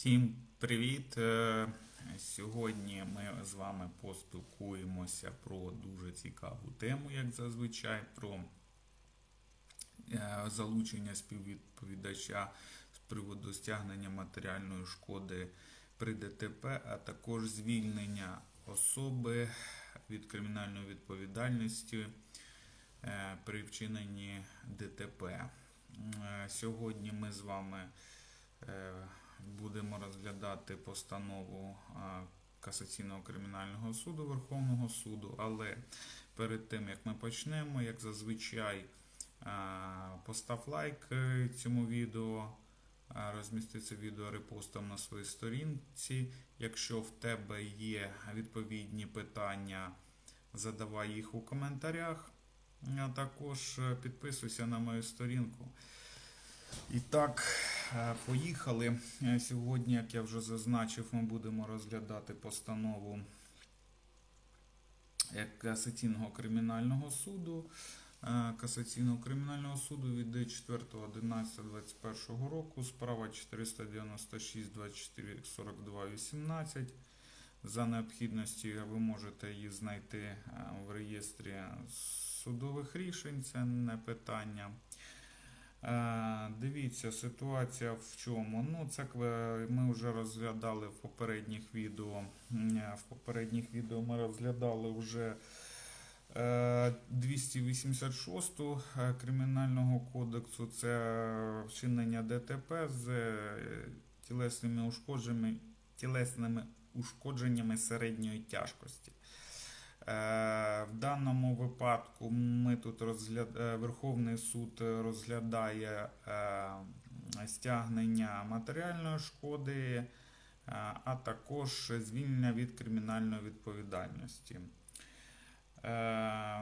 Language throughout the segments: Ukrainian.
Всім привіт! Е, Сьогодні ми з вами поспілкуємося про дуже цікаву тему, як зазвичай, про е, залучення співвідповідача з приводу стягнення матеріальної шкоди при ДТП, а також звільнення особи від кримінальної відповідальності е, при вчиненні ДТП. Сьогодні ми з вами будемо розглядати постанову Касаційного кримінального суду Верховного суду, але перед тим як ми почнемо, як зазвичай, постав лайк е, цьому відео, розмісти це відео репостом на своїй сторінці. Якщо в тебе є відповідні питання, задавай їх у коментарях. А також е, підписуйся на мою сторінку. І так, е, поїхали. Е, Сьогодні, як я вже зазначив, ми будемо розглядати постанову е, Касаційного кримінального суду. Касаційного кримінального суду від 4.11.21 року, справа 496 24 42 18. За необхідності ви можете її знайти в реєстрі судових рішень, це не питання. Е, Дивіться, ситуація в чому. Ну, це ми вже розглядали в попередніх відео. Е, В попередніх відео ми розглядали вже е, 286 е, Кримінального кодексу. Це вчинення ДТП з тілесними ушкодженнями, тілесними ушкодженнями середньої тяжкості. Е, В даному випадку ми тут розгляд... е, Верховний суд розглядає е, стягнення матеріальної шкоди, а також звільнення від кримінальної відповідальності.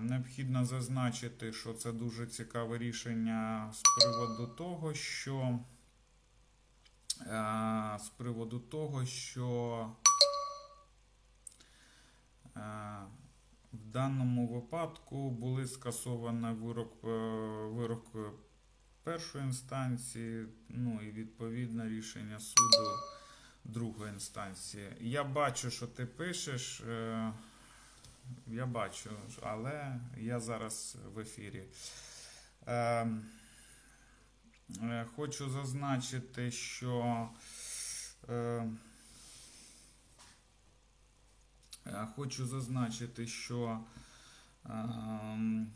Необхідно зазначити, що це дуже цікаве рішення з приводу того, що з приводу того, що в даному випадку були скасовані вирок, е, вирок першої інстанції, ну і відповідне рішення суду другої інстанції. Я бачу, що ти пишеш. е, Я бачу, але я зараз в ефірі. Е, Хочу зазначити, що хочу зазначити, що ем,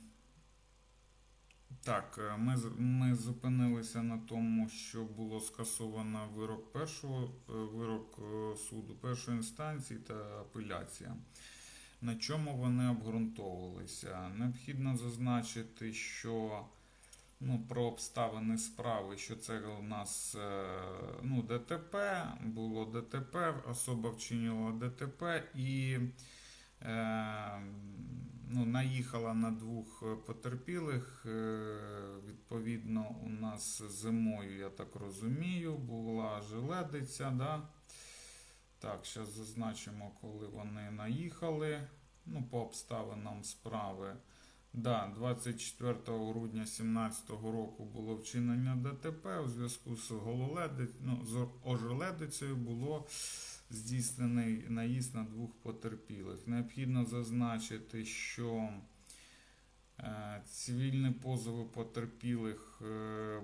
так, е, ми, ми зупинилися на тому, що було скасовано вирок першого е, вирок е, суду першої інстанції та апеляція. На чому вони обґрунтовувалися? Необхідно зазначити, що ну, про обставини справи, що це у нас е, ну, ДТП, було ДТП, особа вчинила ДТП і е, ну, наїхала на двох потерпілих. Е, відповідно, у нас зимою, я так розумію, була желедиця. Да? Так, зараз зазначимо, коли вони наїхали. Ну, по обставинам справи. Да, 24 грудня 2017 року було вчинення ДТП у зв'язку з гололедицею, ну, з ожеледицею було здійснений наїзд на двох потерпілих. Необхідно зазначити, що е, цивільні позови потерпілих е,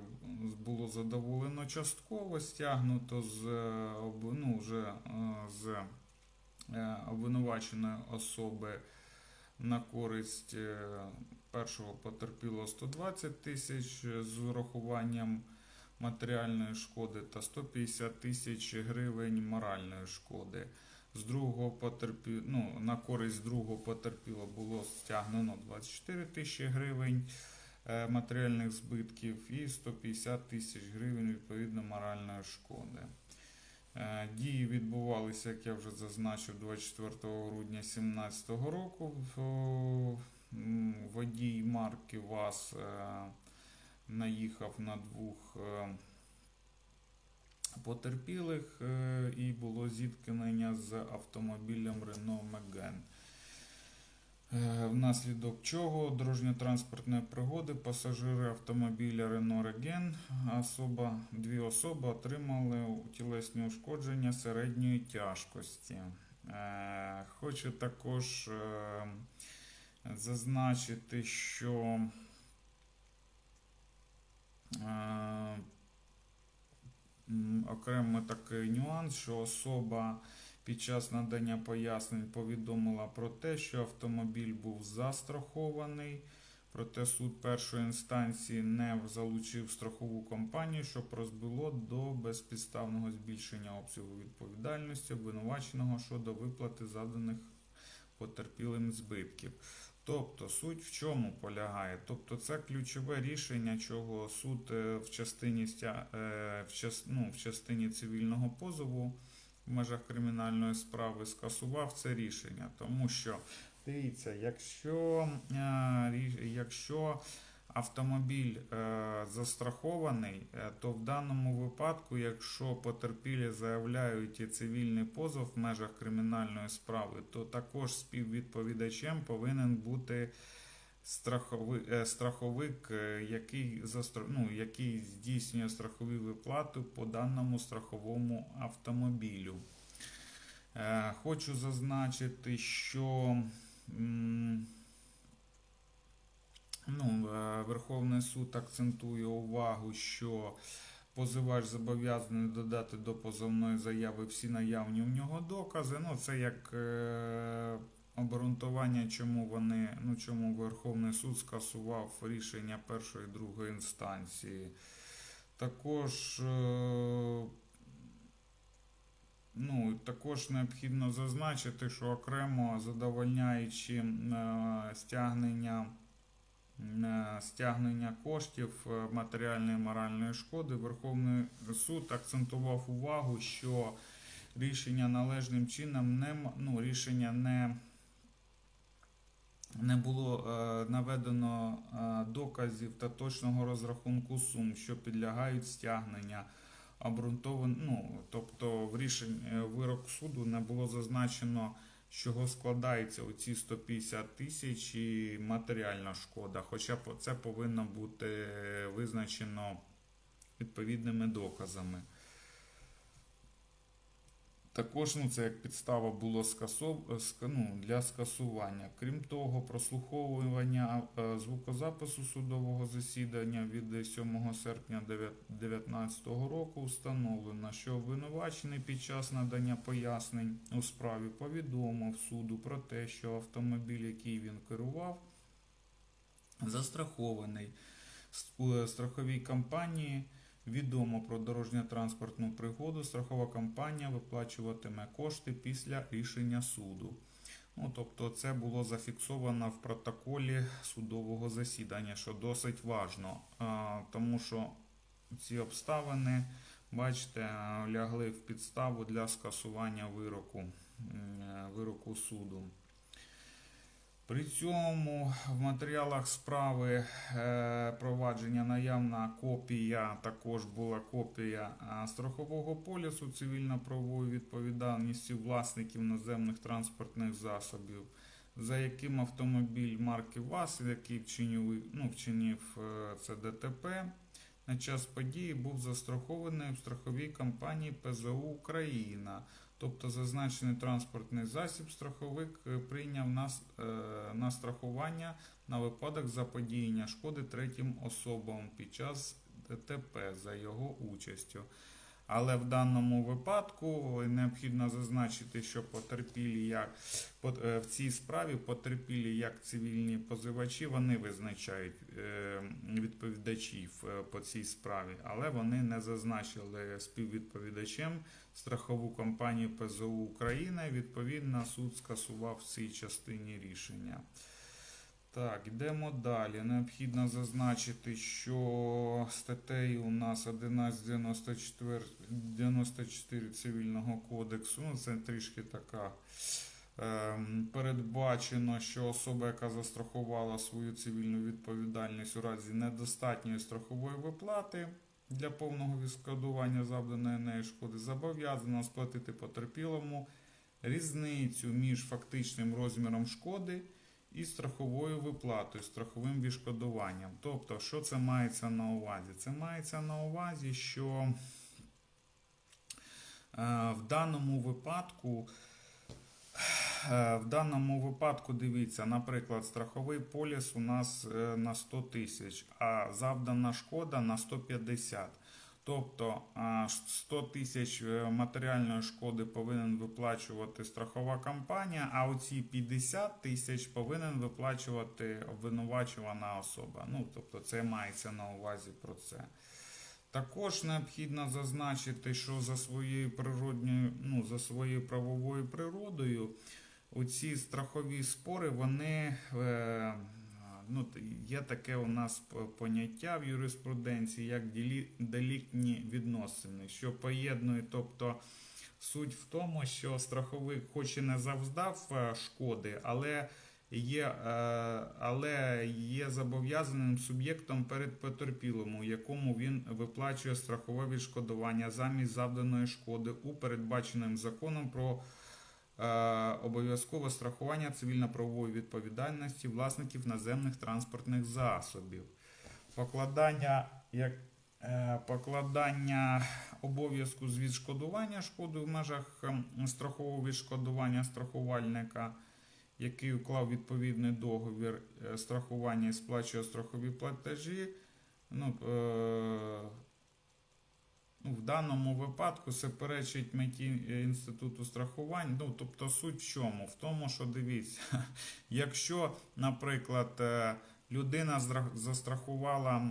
було задоволено частково, стягнуто з, е, ну, вже, з обвинуваченої особи на користь е, першого потерпілого 120 тисяч е, з урахуванням матеріальної шкоди та 150 тисяч гривень моральної шкоди. З другого потерпі... ну, на користь другого потерпілого було стягнено 24 тисячі гривень е, матеріальних збитків і 150 тисяч гривень відповідно моральної шкоди. Е, Дії відбувалися, як я вже зазначив, 24 грудня 2017 року. Водій марки ВАЗ е, наїхав на двох е, потерпілих і було зіткнення з автомобілем Renault Megane. Е, Внаслідок чого дорожньо-транспортної пригоди пасажири автомобіля Renault Regen, особа, дві особи отримали тілесні ушкодження середньої тяжкості. Е, Хочу також е, зазначити, що окремий такий нюанс, що особа під час надання пояснень повідомила про те, що автомобіль був застрахований, проте суд першої інстанції не залучив страхову компанію, що призвело до безпідставного збільшення обсягу відповідальності обвинуваченого щодо виплати заданих потерпілим збитків. Тобто суть в чому полягає? Тобто це ключове рішення, чого суд е, в частині, е, ну, в частині цивільного позову в межах кримінальної справи скасував це рішення. Тому що дивіться, якщо, е, якщо автомобіль е, застрахований, е, то в даному випадку, якщо потерпілі заявляють і цивільний позов в межах кримінальної справи, то також співвідповідачем повинен бути е, страховик, е, який, ну, який здійснює страхові виплати по даному страховому автомобілю. Е, Хочу зазначити, що ну, Верховний суд акцентує увагу, що позивач зобов'язаний додати до позовної заяви всі наявні в нього докази. Ну, це як обґрунтування, чому вони, ну чому Верховний суд скасував рішення першої і другої інстанції. Також, е, ну, також необхідно зазначити, що окремо задовольняючи е, стягнення. е, Стягнення коштів матеріальної і моральної шкоди Верховний суд акцентував увагу, що рішення належним чином не ну, рішення не, не було е, наведено е, доказів та точного розрахунку сум, що підлягають стягнення. Обґрунтован, ну, тобто в рішенні е, вирок суду не було зазначено, чого складається оці 150 тисяч і матеріальна шкода. Хоча це повинно бути визначено відповідними доказами. Також ну, це як підстава було скасов... ну, для скасування. Крім того, прослуховування е, звукозапису судового засідання від 7 серпня 2019 року встановлено, що обвинувачений під час надання пояснень у справі повідомив суду про те, що автомобіль, який він керував, застрахований у страховій компанії. Відомо про дорожньо-транспортну пригоду, страхова компанія виплачуватиме кошти після рішення суду. Ну, тобто це було зафіксовано в протоколі судового засідання, що досить важно, тому що ці обставини, бачите, лягли в підставу для скасування вироку, е, вироку суду. При цьому в матеріалах справи е, провадження наявна копія, також була копія е, страхового полісу цивільно-правової відповідальності власників наземних транспортних засобів, за яким автомобіль марки ВАЗ, який вчинив, ну, вчинив е, це ДТП, на час події був застрахований в страховій компанії ПЗУ Україна. Тобто зазначений транспортний засіб страховик е, прийняв на, е, на страхування на випадок заподіяння шкоди третім особам під час ДТП за його участю. Але в даному випадку необхідно зазначити, що потерпілі як е, в цій справі потерпілі як цивільні позивачі, вони визначають е, відповідачів е, по цій справі, але вони не зазначили співвідповідачем страхову компанію ПЗУ України. Відповідно, суд скасував в цій частині рішення. Так, йдемо далі. Необхідно зазначити, що статтею у нас 1194 94 цивільного кодексу. Ну, це трішки така. ем, Передбачено, що особа, яка застрахувала свою цивільну відповідальність у разі недостатньої страхової виплати для повного відшкодування завданої неї шкоди, зобов'язана сплатити потерпілому різницю між фактичним розміром шкоди і страховою виплатою, страховим відшкодуванням. Тобто, що це мається на увазі? Це мається на увазі, що е, в даному випадку. Е, В даному випадку дивіться, наприклад, страховий поліс у нас е, на 100 тисяч, а завдана шкода на 150. Тобто а, 100 тисяч е, матеріальної шкоди повинен виплачувати страхова компанія, а оці 50 тисяч повинен виплачувати обвинувачувана особа. Ну, тобто це мається на увазі про це. Також необхідно зазначити, що за своєю природньою, ну, за своєю правовою природою, оці страхові спори, вони е, ну, є таке у нас поняття в юриспруденції, як деліктні відносини, що поєднує, тобто суть в тому, що страховик хоч і не завдав е, шкоди, але є, е, але є зобов'язаним суб'єктом перед потерпілим, у якому він виплачує страхове відшкодування замість завданої шкоди у передбаченим законом про обов'язкове страхування цивільно-правової відповідальності власників наземних транспортних засобів. Покладання як е, покладання обов'язку з відшкодування шкоди в межах ем, страхового відшкодування страхувальника, який уклав відповідний договір е, страхування і сплачує страхові платежі. Е, ну, в даному випадку це перечить меті інституту страхування. Ну, тобто суть в чому? В тому, що дивіться, якщо, наприклад, е, людина застрахувала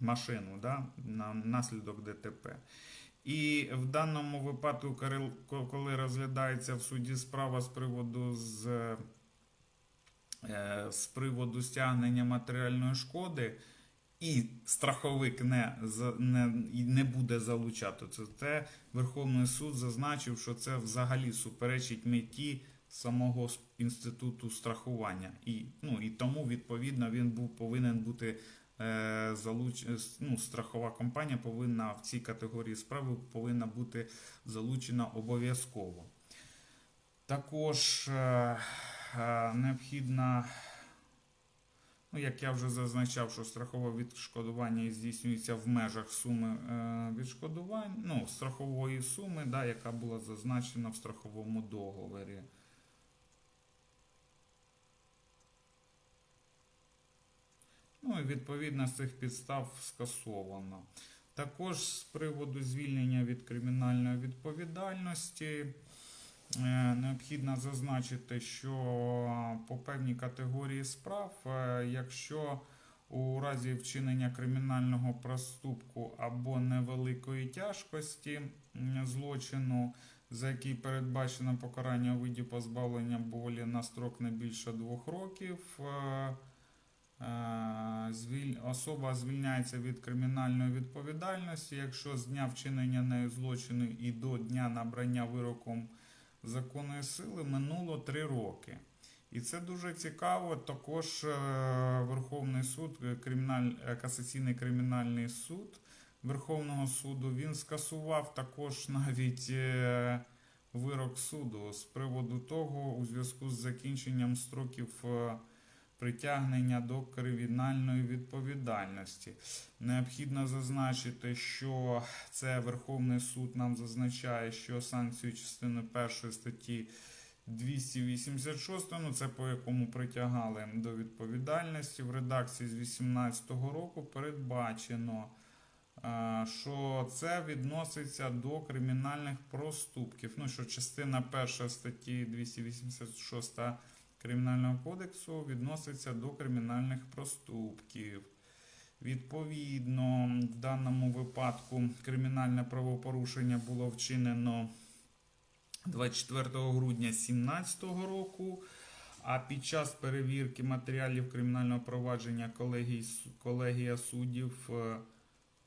машину да, на наслідок ДТП. І в даному випадку, коли- коли розглядається в суді справа з приводу з, е, з приводу стягнення матеріальної шкоди, і страховик не, не, не буде залучати це, це Верховний суд зазначив, що це взагалі суперечить меті самого інституту страхування. І, ну, і тому, відповідно, він був повинен бути е, залуч... е, ну, страхова компанія повинна в цій категорії справи повинна бути залучена обов'язково. Також е, е, необхідна, ну, як я вже зазначав, що страхове відшкодування здійснюється в межах суми е, відшкодувань, ну, страхової суми, да, яка була зазначена в страховому договорі. Ну і відповідно з цих підстав скасовано. Також з приводу звільнення від кримінальної відповідальності необхідно зазначити, що по певній категорії справ, е, якщо у разі вчинення кримінального проступку або невеликої тяжкості злочину, за який передбачено покарання у виді позбавлення волі на строк не більше двох років, е, Е, Особа звільняється від кримінальної відповідальності, якщо з дня вчинення нею злочину і до дня набрання вироком законної сили минуло три роки. І це дуже цікаво. Також е, Верховний суд, е, криміналь, е, касаційний кримінальний суд Верховного суду, він скасував також навіть вирок суду з приводу того, у зв'язку з закінченням строків. Притягнення до кримінальної відповідальності. Необхідно зазначити, що це Верховний суд нам зазначає, що санкцію частини першої статті 286, ну це по якому притягали до відповідальності в редакції з 2018 року передбачено. е, Що це відноситься до кримінальних проступків. Ну, що частина перша статті 286 Кримінального кодексу відноситься до кримінальних проступків. Відповідно, в даному випадку кримінальне правопорушення було вчинено 24 грудня 2017 року. А під час перевірки матеріалів кримінального провадження колегія суддів е,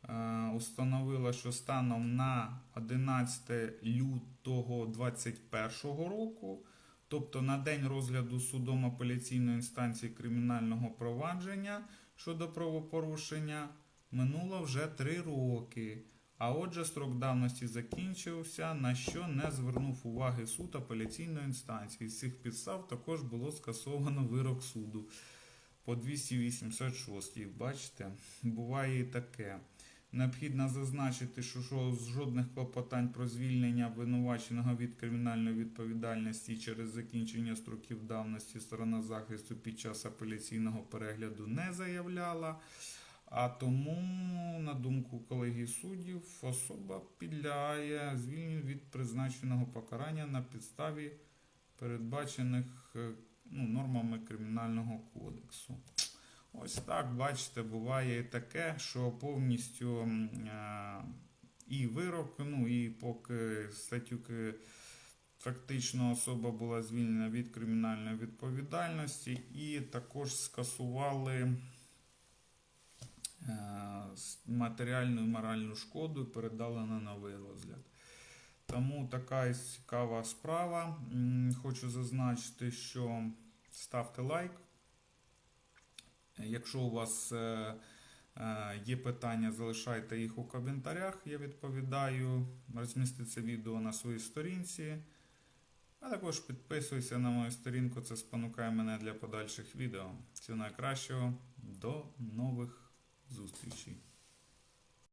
е, установила, що станом на 11 лютого 2021 року Тобто на день розгляду судом апеляційної інстанції кримінального провадження щодо правопорушення минуло вже три роки. А отже, строк давності закінчився, на що не звернув уваги суд апеляційної інстанції. З цих підстав також було скасовано вирок суду по 286. Бачите, буває і таке. Необхідно зазначити, що жодних клопотань про звільнення обвинуваченого від кримінальної відповідальності через закінчення строків давності сторона захисту під час апеляційного перегляду не заявляла. А тому, на думку колегії суддів, особа підлягає звільненню від призначеного покарання на підставі передбачених е, ну, нормами Кримінального кодексу. Ось так, бачите, буває і таке, що повністю е, і вирок, ну і поки статтю фактично особа була звільнена від кримінальної відповідальності, і також скасували е, матеріальну і моральну шкоду і передали на новий розгляд. Тому така цікава справа. Хочу зазначити, що ставте лайк. Якщо у вас е, е, є питання, залишайте їх у коментарях. Я відповідаю. Розмісти це відео на своїй сторінці. А також підписуйся на мою сторінку, це спонукає мене для подальших відео. Всього найкращого, до нових зустрічей.